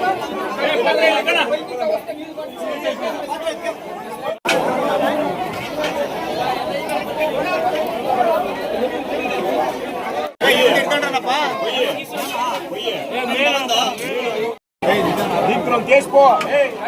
ಕಾಣಿಸ್ತದೆ ಅವ್ರ ಮುಂದೆ ಬಿಡು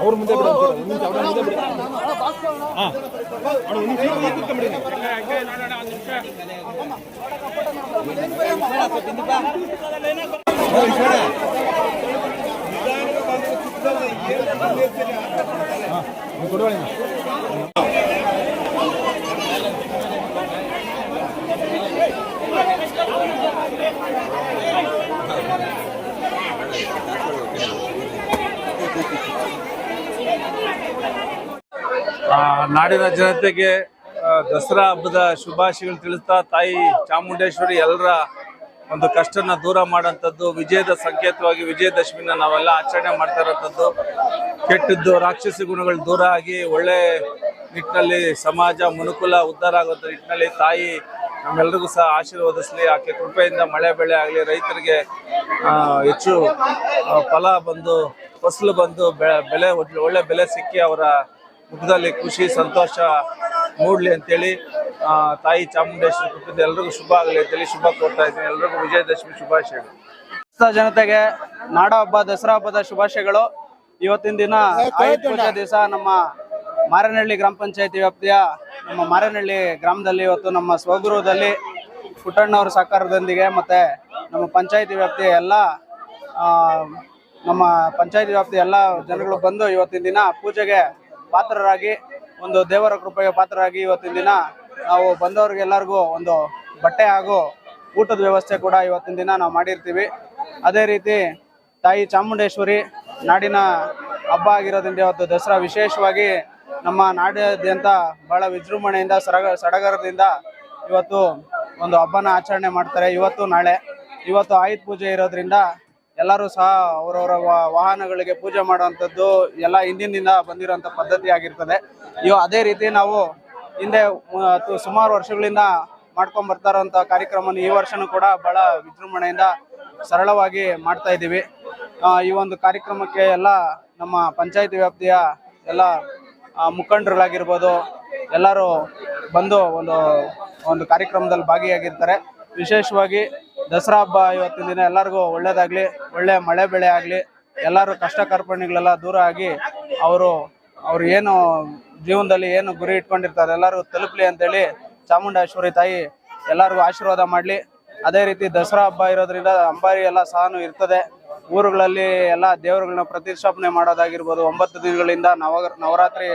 ಅವ್ರ ಮುಂದೆ ಬಿಡು ಹಾ ಅಣ್ಣ, ಒಂದ್ ನಿಮಿಷ ಹಿಂಗೆ ಕೂತ್ಕೊಂಡ್ಬಿಡಿ ನೀವು. ಹಾ, ಕೊಡುವ ನಾಡಿನ ಜನತೆಗೆ ದಸರಾ ಹಬ್ಬದ ಶುಭಾಶಯಗಳು ತಿಳಿಸ್ತಾ ತಾಯಿ ಚಾಮುಂಡೇಶ್ವರಿ ಎಲ್ಲರ ಒಂದು ಕಷ್ಟನ ದೂರ ಮಾಡೋಂಥದ್ದು ವಿಜಯದ ಸಂಕೇತವಾಗಿ ವಿಜಯದಶಮಿನ ನಾವೆಲ್ಲ ಆಚರಣೆ ಮಾಡ್ತಾ ಇರೋಂಥದ್ದು ಕೆಟ್ಟದ್ದು ರಾಕ್ಷಸಿ ಗುಣಗಳು ದೂರ ಆಗಿ ಒಳ್ಳೆ ನಿಟ್ಟಿನಲ್ಲಿ ಸಮಾಜ ಮನುಕುಲ ಉದ್ಧಾರ ಆಗುವಂಥ ನಿಟ್ಟಿನಲ್ಲಿ ತಾಯಿ ನಮ್ಮೆಲ್ಲರಿಗೂ ಸಹ ಆಶೀರ್ವದಿಸಲಿ. ಆಕೆ ಕೃಪೆಯಿಂದ ಮಳೆ ಬೆಳೆ ಆಗಲಿ, ರೈತರಿಗೆ ಹೆಚ್ಚು ಫಲ ಬಂದು, ಫಸಲು ಬಂದು ಬೆಳೆ ಒಳ್ಳೆ ಬೆಲೆ ಸಿಕ್ಕಿ ಅವರ ಮುಖದಲ್ಲಿ ಖುಷಿ ಸಂತೋಷ ಮೂಡಲಿ ಅಂತೇಳಿ ತಾಯಿ ಚಾಮುಂಡೇಶ್ವರಿ ಕುಟುಂಬದ ಎಲ್ರಿಗೂ ಶುಭ ಆಗಲಿ ಅಂತೇಳಿ ಶುಭ ಕೋರ್ತಾ ಇದ್ದೀನಿ. ಎಲ್ರಿಗೂ ವಿಜಯದಶಮಿ ಶುಭಾಶಯಗಳು ಜನತೆಗೆ ನಾಡ ಹಬ್ಬ ದಸರಾ ಹಬ್ಬದ ಶುಭಾಶಯಗಳು. ಇವತ್ತಿನ ದಿನ ಆಯುಧ ಪೂಜಾ ದಿವಸ ನಮ್ಮ ಮಾರನಹಳ್ಳಿ ಗ್ರಾಮ ಪಂಚಾಯತಿ ವ್ಯಾಪ್ತಿಯ ನಮ್ಮ ಮಾರನಹಳ್ಳಿ ಗ್ರಾಮದಲ್ಲಿ ಇವತ್ತು ನಮ್ಮ ಸ್ವಗೃಹದಲ್ಲಿ ಪುಟ್ಟಣ್ಣವ್ರ ಸಹಕಾರದೊಂದಿಗೆ ಮತ್ತೆ ನಮ್ಮ ಪಂಚಾಯತಿ ವ್ಯಾಪ್ತಿಯ ಎಲ್ಲ ನಮ್ಮ ಪಂಚಾಯತಿ ವ್ಯಾಪ್ತಿಯ ಎಲ್ಲ ಜನಗಳು ಬಂದು ಇವತ್ತಿನ ದಿನ ಪೂಜೆಗೆ ಪಾತ್ರರಾಗಿ, ಒಂದು ದೇವರ ಕೃಪೆಗೆ ಪಾತ್ರರಾಗಿ ಇವತ್ತಿನ ದಿನ ನಾವು ಬಂದವರಿಗೆಲ್ಲರಿಗೂ ಒಂದು ಬಟ್ಟೆ ಹಾಗೂ ಊಟದ ವ್ಯವಸ್ಥೆ ಕೂಡ ಇವತ್ತಿನ ದಿನ ನಾವು ಮಾಡಿರ್ತೀವಿ. ಅದೇ ರೀತಿ ತಾಯಿ ಚಾಮುಂಡೇಶ್ವರಿ ನಾಡಿನ ಹಬ್ಬ ಆಗಿರೋದ್ರಿಂದ ಇವತ್ತು ದಸರಾ ವಿಶೇಷವಾಗಿ ನಮ್ಮ ನಾಡಿನಾದ್ಯಂತ ಬಹಳ ವಿಜೃಂಭಣೆಯಿಂದ ಸಡಗ ಸಡಗರದಿಂದ ಇವತ್ತು ಒಂದು ಹಬ್ಬನ ಆಚರಣೆ ಮಾಡ್ತಾರೆ. ಇವತ್ತು ನಾಳೆ, ಇವತ್ತು ಆಯುಧ ಪೂಜೆ ಇರೋದ್ರಿಂದ ಎಲ್ಲರೂ ಸಹ ಅವರವರ ವಾಹನಗಳಿಗೆ ಪೂಜೆ ಮಾಡುವಂಥದ್ದು ಎಲ್ಲ ಹಿಂದಿನಿಂದ ಬಂದಿರುವಂಥ ಪದ್ಧತಿ ಆಗಿರ್ತದೆ. ಇವು ಅದೇ ರೀತಿ ನಾವು ಹಿಂದೆ ಸುಮಾರು ವರ್ಷಗಳಿಂದ ಮಾಡ್ಕೊಂಡ್ ಬರ್ತಾ ಇರೋಂಥ ಕಾರ್ಯಕ್ರಮ ಈ ವರ್ಷನೂ ಕೂಡ ಬಹಳ ವಿಜೃಂಭಣೆಯಿಂದ ಸರಳವಾಗಿ ಮಾಡ್ತಾ ಇದ್ದೀವಿ. ಈ ಒಂದು ಕಾರ್ಯಕ್ರಮಕ್ಕೆ ಎಲ್ಲ ನಮ್ಮ ಪಂಚಾಯತ್ ವ್ಯಾಪ್ತಿಯ ಎಲ್ಲ ಮುಖಂಡರುಗಳಾಗಿರ್ಬೋದು, ಎಲ್ಲರೂ ಬಂದು ಒಂದು ಒಂದು ಕಾರ್ಯಕ್ರಮದಲ್ಲಿ ಭಾಗಿಯಾಗಿರ್ತಾರೆ. ವಿಶೇಷವಾಗಿ ದಸರಾ ಹಬ್ಬ ಇವತ್ತಿನ ದಿನ ಎಲ್ಲರಿಗೂ ಒಳ್ಳೇದಾಗ್ಲಿ, ಒಳ್ಳೆ ಮಳೆ ಬೆಳೆ ಆಗಲಿ, ಎಲ್ಲರೂ ಕಷ್ಟ ಕಾರ್ಪಣ್ಯಗಳೆಲ್ಲ ದೂರ ಆಗಿ ಅವರು, ಅವ್ರು ಏನು ಜೀವನದಲ್ಲಿ ಏನು ಗುರಿ ಇಟ್ಕೊಂಡಿರ್ತಾರೆ, ಎಲ್ಲರಿಗೂ ತಲುಪಲಿ ಅಂತೇಳಿ ಚಾಮುಂಡೇಶ್ವರಿ ತಾಯಿ ಎಲ್ಲರಿಗೂ ಆಶೀರ್ವಾದ ಮಾಡಲಿ. ಅದೇ ರೀತಿ ದಸರಾ ಹಬ್ಬ ಇರೋದ್ರಿಂದ ಅಂಬಾರಿ ಎಲ್ಲ ಸಹನು ಇರ್ತದೆ. ಊರುಗಳಲ್ಲಿ ಎಲ್ಲ ದೇವರುಗಳನ್ನ ಪ್ರತಿಷ್ಠಾಪನೆ ಮಾಡೋದಾಗಿರ್ಬೋದು. ಒಂಬತ್ತು ದಿನಗಳಿಂದ ನವ, ನವರಾತ್ರಿ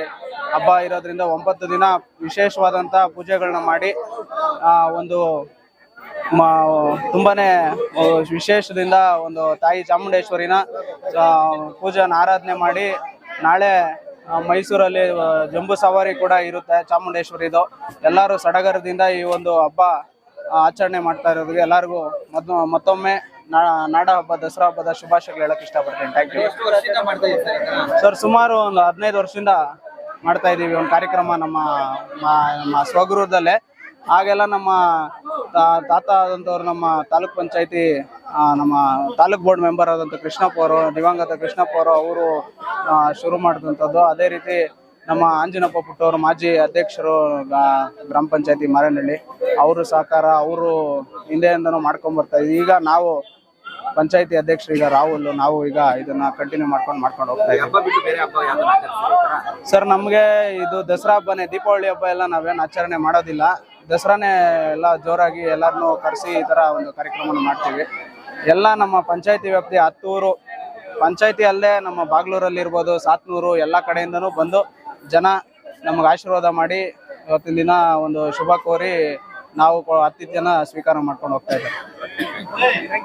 ಹಬ್ಬ ಇರೋದ್ರಿಂದ ಒಂಬತ್ತು ದಿನ ವಿಶೇಷವಾದಂಥ ಪೂಜೆಗಳನ್ನ ಮಾಡಿ ಒಂದು ತುಂಬಾನೇ ವಿಶೇಷದಿಂದ ಒಂದು ತಾಯಿ ಚಾಮುಂಡೇಶ್ವರಿನ ಪೂಜೆಯನ್ನು ಪೂಜೆನ ಆರಾಧನೆ ಮಾಡಿ ನಾಳೆ ಮೈಸೂರಲ್ಲಿ ಜಂಬೂ ಸವಾರಿ ಕೂಡ ಇರುತ್ತೆ ಚಾಮುಂಡೇಶ್ವರಿದು. ಎಲ್ಲರೂ ಸಡಗರದಿಂದ ಈ ಒಂದು ಹಬ್ಬ ಆಚರಣೆ ಮಾಡ್ತಾ ಇರೋದಕ್ಕೆ ಎಲ್ಲರಿಗೂ ಮೊದ್ ಮತ್ತೊಮ್ಮೆ ನಾ- ನಾಡ ಹಬ್ಬ ದಸರಾ ಹಬ್ಬದ ಶುಭಾಶಯಗಳು ಹೇಳಕ್ ಇಷ್ಟಪಡ್ತೀನಿ. ಥ್ಯಾಂಕ್ ಯು ಸರ್ ಸುಮಾರು ಒಂದು ಹದಿನೈದು ವರ್ಷದಿಂದ ಮಾಡ್ತಾ ಇದ್ದೀವಿ ಒಂದು ಕಾರ್ಯಕ್ರಮ ನಮ್ಮ ಸ್ವಗೃಹದಲ್ಲೇ. ಹಾಗೆಲ್ಲ ನಮ್ಮ ತಾತ ಆದಂಥವ್ರು ನಮ್ಮ ತಾಲೂಕ್ ಪಂಚಾಯತಿ ನಮ್ಮ ತಾಲೂಕ್ ಬೋರ್ಡ್ ಮೆಂಬರ್ ಆದಂಥ ಕೃಷ್ಣಪ್ಪ ಅವರು ದಿವಂಗತ ಕೃಷ್ಣಪ್ಪ ಅವರು ಅವರು ಶುರು ಮಾಡಿದಂಥದ್ದು ಅದೇ ರೀತಿ ನಮ್ಮ ಆಂಜನಪ್ಪ ಪುಟ್ಟವರು ಮಾಜಿ ಅಧ್ಯಕ್ಷರು ಗ್ರಾಮ ಪಂಚಾಯತಿ ಮಾರನಹಳ್ಳಿ. ಅವರು ಸಹಕಾರ ಅವರು ಹಿಂದೆಯಿಂದನೂ ಮಾಡ್ಕೊಂಡ್ ಬರ್ತಾ ಈಗ ನಾವು ಪಂಚಾಯತಿ ಅಧ್ಯಕ್ಷರು ಈಗ ರಾಹುಲ್ ನಾವು ಈಗ ಇದನ್ನ ಕಂಟಿನ್ಯೂ ಮಾಡ್ಕೊಂಡು ಮಾಡ್ಕೊಂಡು ಹೋಗ್ತಾ ಇದ್ದೀವಿ. ಸರ್ ನಮಗೆ ಇದು ದಸರಾ ಹಬ್ಬನೇ ದೀಪಾವಳಿ ಹಬ್ಬ ಎಲ್ಲ ನಾವೇನು ಆಚರಣೆ ಮಾಡೋದಿಲ್ಲ. ದಸರಾನೇ ಎಲ್ಲ ಜೋರಾಗಿ ಎಲ್ಲರನ್ನೂ ಕರೆಸಿ ಈ ಥರ ಒಂದು ಕಾರ್ಯಕ್ರಮವನ್ನು ಮಾಡ್ತೀವಿ. ಎಲ್ಲ ನಮ್ಮ ಪಂಚಾಯತಿ ವ್ಯಾಪ್ತಿ ಹತ್ತೂರು, ಪಂಚಾಯತಿ ಅಲ್ಲೇ ನಮ್ಮ ಬಾಗ್ಲೂರಲ್ಲಿ ಇರ್ಬೋದು ಸಾತ್ನೂರು, ಎಲ್ಲ ಕಡೆಯಿಂದನೂ ಬಂದು ಜನ ನಮಗೆ ಆಶೀರ್ವಾದ ಮಾಡಿ ಇವತ್ತಿನ ದಿನ ಒಂದು ಶುಭ ಕೋರಿ ನಾವು ಆತಿಥ್ಯನ ಸ್ವೀಕಾರ ಮಾಡ್ಕೊಂಡು ಹೋಗ್ತಾ ಇದ್ದೀವಿ.